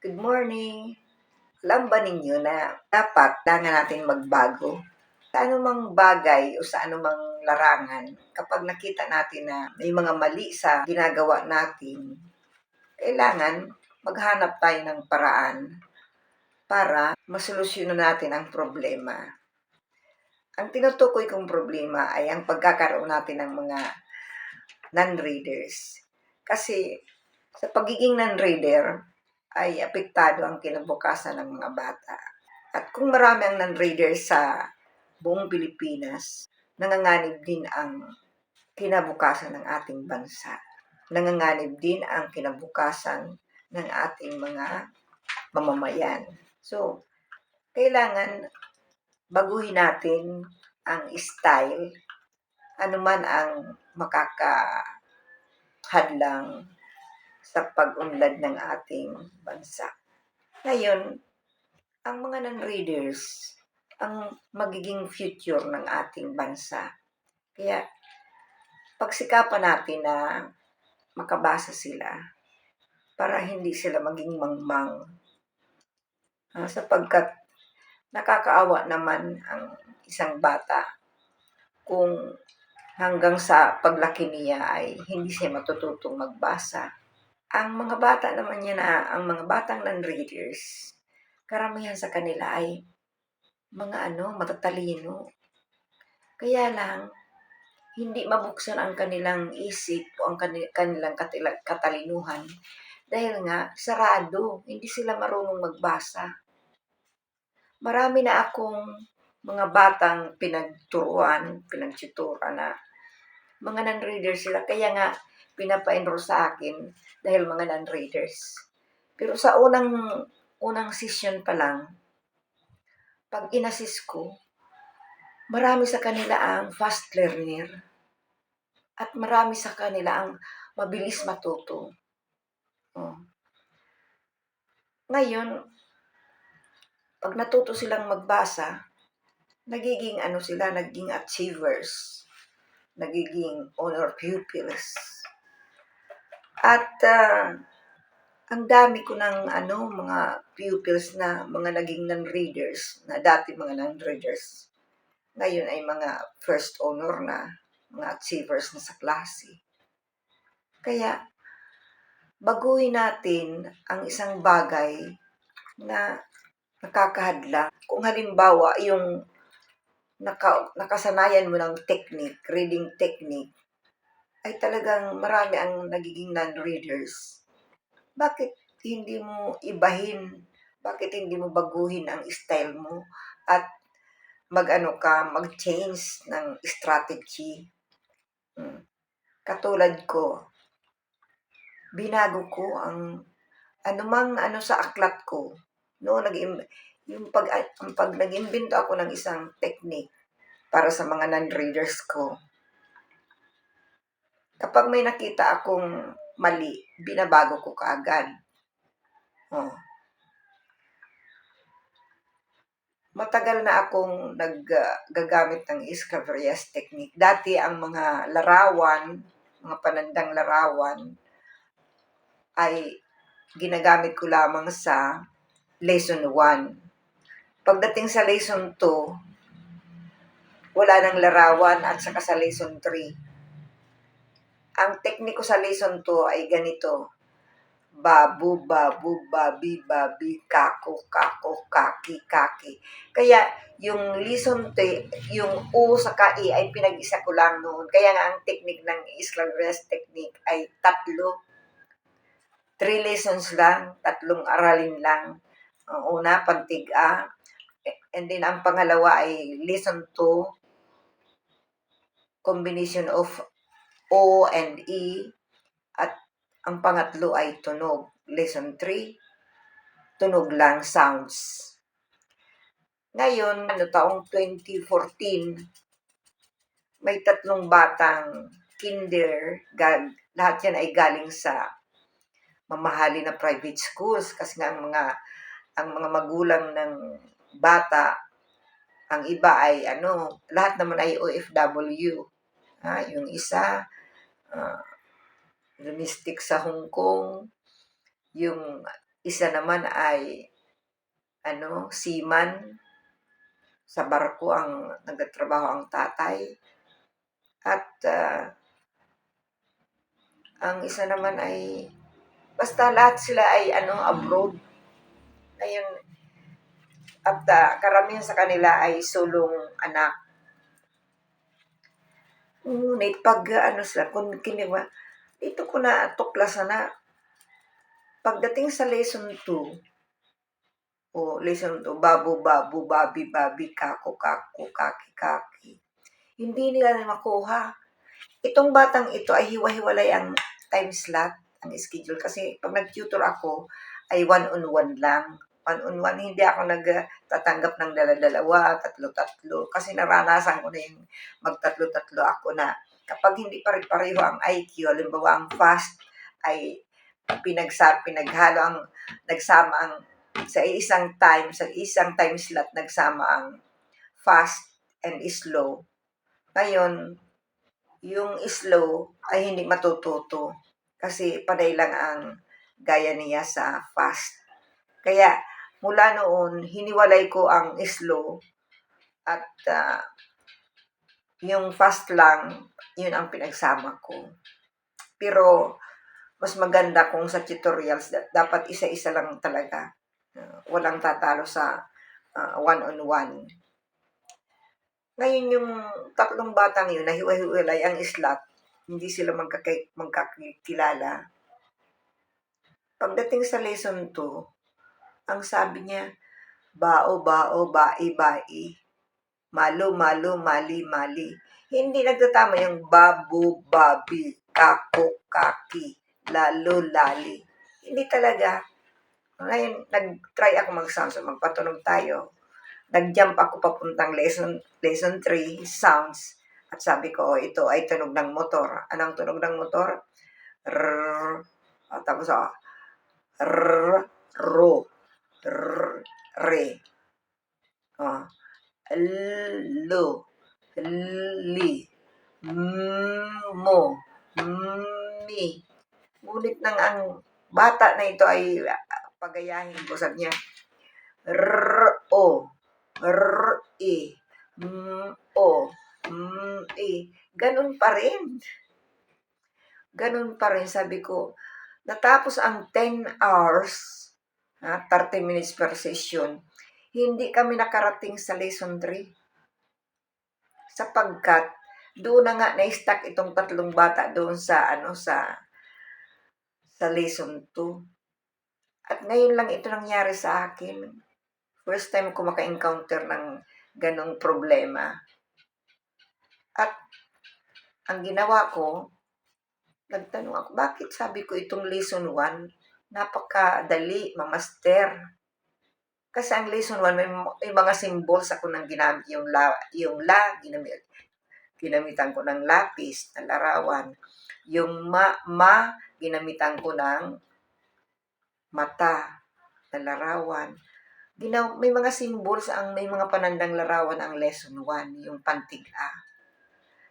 Good morning! Alam ba ninyo na dapat kailangan natin magbago? Sa anumang bagay o sa anumang larangan, kapag nakita natin na may mga mali sa ginagawa natin, kailangan maghanap tayo ng paraan para masolusyonan natin ang problema. Ang tinutukoy kong problema ay ang pagkakaroon natin ng mga non-readers. Kasi sa pagiging non-reader, ay apektado ang kinabukasan ng mga bata. At kung marami ang non-reader sa buong Pilipinas, nanganganib din ang kinabukasan ng ating bansa. Nanganganib din ang kinabukasan ng ating mga mamamayan. So, kailangan baguhin natin ang style, anuman ang makakahadlang sa pag-unlad ng ating bansa. Ngayon, ang mga non-readers, ang magiging future ng ating bansa. Kaya, pagsikapan natin na makabasa sila para hindi sila maging mangmang. Ah, sapagkat nakakaawa naman ang isang bata kung hanggang sa paglaki niya ay hindi siya matututong magbasa ang mga bata naman niya na, ang mga batang non-readers, karamihan sa kanila ay mga ano, matatalino. Kaya lang, hindi mabuksan ang kanilang isip o ang kanilang katalinuhan dahil nga sarado, hindi sila marunong magbasa. Marami na akong mga batang pinagturuan, pinagtuturan na mga non-readers sila. Kaya nga, pinapa-enroll sa akin dahil mga non-readers. Pero sa unang unang session pa lang, pag inassist ko, marami sa kanila ang fast learner at marami sa kanila ang mabilis matuto. Oh. Ngayon, pag natuto silang magbasa, nagiging ano sila, naging achievers, nagiging honor pupils. At uh, ang dami ko ng ano, mga pupils na mga naging non-readers, na dati mga non-readers. Ngayon ay mga first honor na, mga achievers na sa klase. Kaya, baguhin natin ang isang bagay na nakakahadla. Kung halimbawa, yung naka, nakasanayan mo ng technique, reading technique, ay talagang marami ang nagiging non-readers. Bakit hindi mo ibahin? Bakit hindi mo baguhin ang style mo? At mag-ano ka, mag-change ng strategy. Hmm. Katulad ko, binago ko ang anumang ano sa aklat ko. No, nag yung pag, ang pag nag-imbento ako ng isang technique para sa mga non-readers ko, Kapag may nakita akong mali, binabago ko kaagad. Oh. Matagal na akong naggagamit ng Escavarias technique. Dati ang mga larawan, mga panandang larawan, ay ginagamit ko lamang sa lesson 1. Pagdating sa lesson 2, wala nang larawan at saka sa lesson 3, ang tekniko sa lesson 2 ay ganito. Babu, babu, babi, babi, kako, kako, kaki, kaki. Kaya yung lesson 2, yung U sa KI ay pinag-isa ko lang noon. Kaya nga ang technique ng Islam Rest technique ay tatlo. Three lessons lang, tatlong aralin lang. Ang una, pantig-a. And then ang pangalawa ay lesson 2, combination of O and E. At ang pangatlo ay tunog. Lesson 3, tunog lang sounds. Ngayon, ano, taong 2014, may tatlong batang kinder, gag, lahat yan ay galing sa mamahali na private schools kasi nga ang mga ang mga magulang ng bata ang iba ay ano lahat naman ay OFW ha, yung isa uh, domestic sa Hong Kong, yung isa naman ay ano, seaman. Sa barko ang nagtatrabaho ang tatay. At ah, ang isa naman ay basta lahat sila ay ano abroad. Ngayon at ah, karamihan sa kanila ay sulong anak. Ngunit pag ah, ano sila, kung kiniwa, ito ko na tuklasan na pagdating sa lesson 2, o lesson 2, babu, babu, babi, babi, kako, kako, kaki, kaki, hindi nila na makuha. Itong batang ito ay hiwa-hiwalay ang time slot, ang schedule. Kasi pag nag-tutor ako, ay one-on-one lang. One-on-one, hindi ako nagtatanggap ng dala-dalawa, tatlo-tatlo. Kasi naranasan ko na yung magtatlo-tatlo ako na kapag hindi pare-pareho ang IQ, halimbawa ang fast ay pinagsa, pinaghalo ang nagsama ang sa isang time, sa isang time slot nagsama ang fast and slow. Ngayon, yung slow ay hindi matututo kasi panay lang ang gaya niya sa fast. Kaya mula noon, hiniwalay ko ang slow at ah, yung fast lang, yun ang pinagsama ko. Pero mas maganda kung sa tutorials, da- dapat isa-isa lang talaga. Ah, walang tatalo sa ah, one-on-one. Ngayon yung tatlong batang yun, nahiwa-hiwalay ang slot, hindi sila magkakilala. Pagdating sa lesson 2, ang sabi niya, bao, bao, bai, bai, malo, malo, mali, mali. Hindi nagtatama yung babu, babi, kako, kaki, lalo, lali. Hindi talaga. Ngayon, nag-try ako mag-sound, so magpatunog tayo. Nag-jump ako papuntang lesson, lesson 3, sounds. At sabi ko, oh, ito ay tunog ng motor. Anong tunog ng motor? Rrrr. At tapos, oh, rrrr, ro, rrrr, re. Oh, lo, li, mm, mo, mi. Ngunit nang ang bata na ito ay ah, pagayahin ko, sabi niya, r, o, r, e, m, o, m, e. Ganun pa rin. Ganun pa rin, sabi ko, natapos ang 10 hours, ha, 30 minutes per session, hindi kami nakarating sa lesson 3. Sapagkat, doon na nga na-stuck itong tatlong bata doon sa, ano, sa, sa lesson 2. At ngayon lang ito nangyari sa akin. First time ko maka-encounter ng ganong problema. At ang ginawa ko, nagtanong ako, bakit sabi ko itong lesson 1, napakadali, mamaster. Kasi ang lesson 1, may, may mga symbols ako nang ginamit, yung la, yung la ginamit, ginamitan ko ng lapis, ng larawan. Yung ma, ma, ginamitan ko ng mata, na larawan. Ginaw, may mga symbols, ang may mga panandang larawan ang lesson 1, yung pantig-a.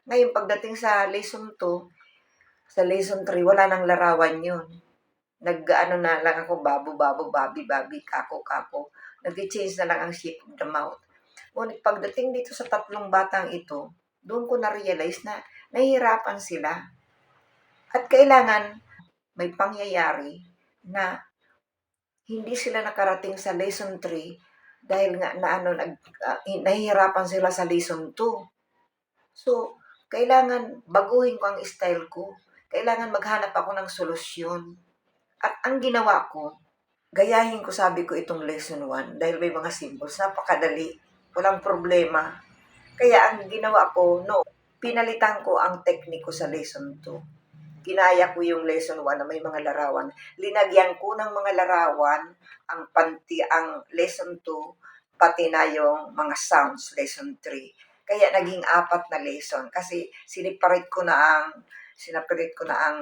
Ngayon, pagdating sa lesson 2, sa lesson 3, wala nang larawan yun. Nag-ano na lang ako, babu, babu, babi, babi, kako, kako. Nag-change na lang ang shape of the mouth. Ngunit pagdating dito sa tatlong batang ito, doon ko na-realize na nahihirapan sila. At kailangan may pangyayari na hindi sila nakarating sa lesson 3 dahil nga na ano nag uh, nahihirapan sila sa lesson 2. So, kailangan baguhin ko ang style ko. Kailangan maghanap ako ng solusyon. At ang ginawa ko, gayahin ko sabi ko itong lesson 1 dahil may mga symbols, napakadali, walang problema. Kaya ang ginawa ko, no, pinalitan ko ang tekniko sa lesson 2 ginaya ko yung lesson 1 na may mga larawan. Linagyan ko ng mga larawan ang panti ang lesson 2 pati na yung mga sounds lesson 3. Kaya naging apat na lesson kasi siniparate ko na ang sinaparate ko na ang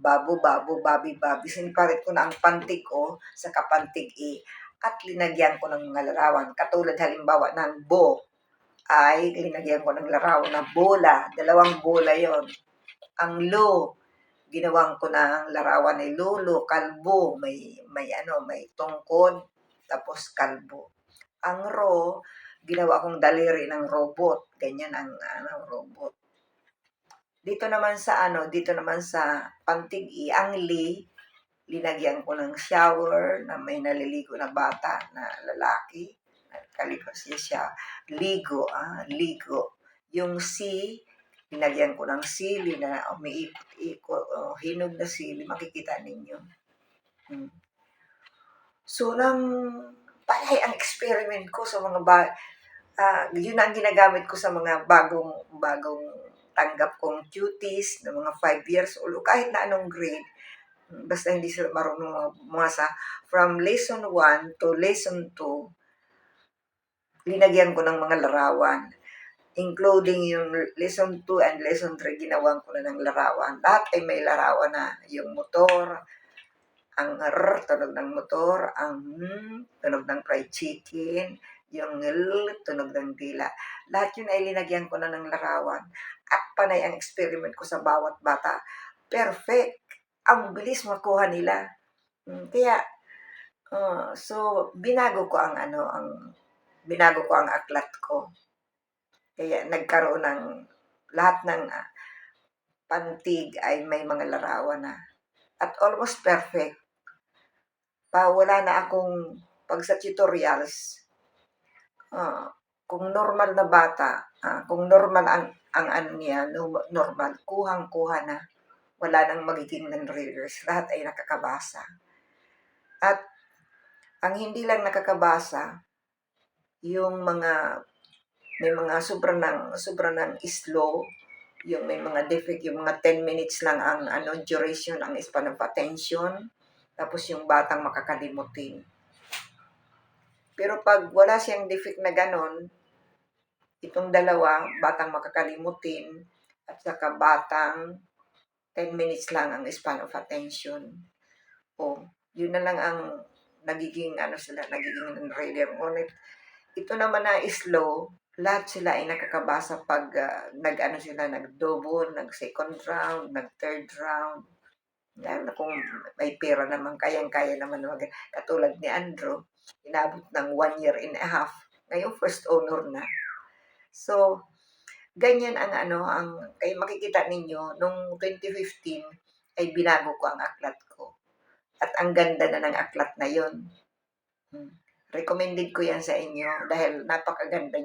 babu babu babi babi. Siniparate ko na ang pantig o sa kapantig e at linagyan ko ng mga larawan. Katulad halimbawa ng bo. Ay linagyan ko ng larawan na bola. Dalawang bola yon ang lo. Ginawan ko ng larawan ni Lolo, kalbo, may may ano, may tungkod, tapos kalbo. Ang ro, ginawa kong daliri ng robot, ganyan ang ano, robot. Dito naman sa ano, dito naman sa pantigi, ang li, linagyan ko ng shower na may naliligo na bata na lalaki. Kaliko siya siya. Ligo, ah, ligo. Yung si, linagyan ko ng sili na umiikot-ikot, oh, hinog na sili, makikita ninyo. Hmm. So, nang palay ang experiment ko sa mga ba, ah, yun ang ginagamit ko sa mga bagong, bagong tanggap kong cuties na mga 5 years old o kahit na anong grade. Basta hindi sila marunong bumasa. From lesson 1 to lesson 2, linagyan ko ng mga larawan. Including yung lesson 2 and lesson 3, ginawan ko na ng larawan. Lahat ay may larawan na. Yung motor, ang r, tunog ng motor, ang hmm, tunog ng fried chicken, yung l, tunog ng dila. Lahat yun ay linagyan ko na ng larawan. At panay ang experiment ko sa bawat bata. Perfect. Ang bilis makuha nila. Hmm, Kaya, uh, so, binago ko ang ano, ang binago ko ang aklat ko. Kaya nagkaroon ng lahat ng ah, pantig ay may mga larawan na. At almost perfect. Pa wala na akong pag sa tutorials. ah, kung normal na bata, ah, kung normal ang ang ano niya, no- normal, kuhang-kuha na. Wala nang magiging non-readers. Lahat ay nakakabasa. At ang hindi lang nakakabasa, yung mga may mga sobra ng sobra ng slow, yung may mga defect, yung mga 10 minutes lang ang ano duration ang span of attention, tapos yung batang makakalimutin. Pero pag wala siyang defect na ganon, itong dalawa, batang makakalimutin, at saka batang 10 minutes lang ang span of attention. O, yun na lang ang nagiging ano sila, nagiging reader. Ngunit ito naman na slow, lahat sila ay nakakabasa pag ah, nag-ano sila, nag-double, nag-second round, nag-third round. Lalo kung may pera naman, kayang-kaya naman mag Katulad ni Andrew, inabot ng one year and a half. Ngayon, first owner na. So, ganyan ang ano, ang, kay makikita ninyo, nung 2015, ay binago ko ang aklat ko. At ang ganda na ng aklat na yon. Hmm. Recommended ko yan sa inyo dahil napakaganda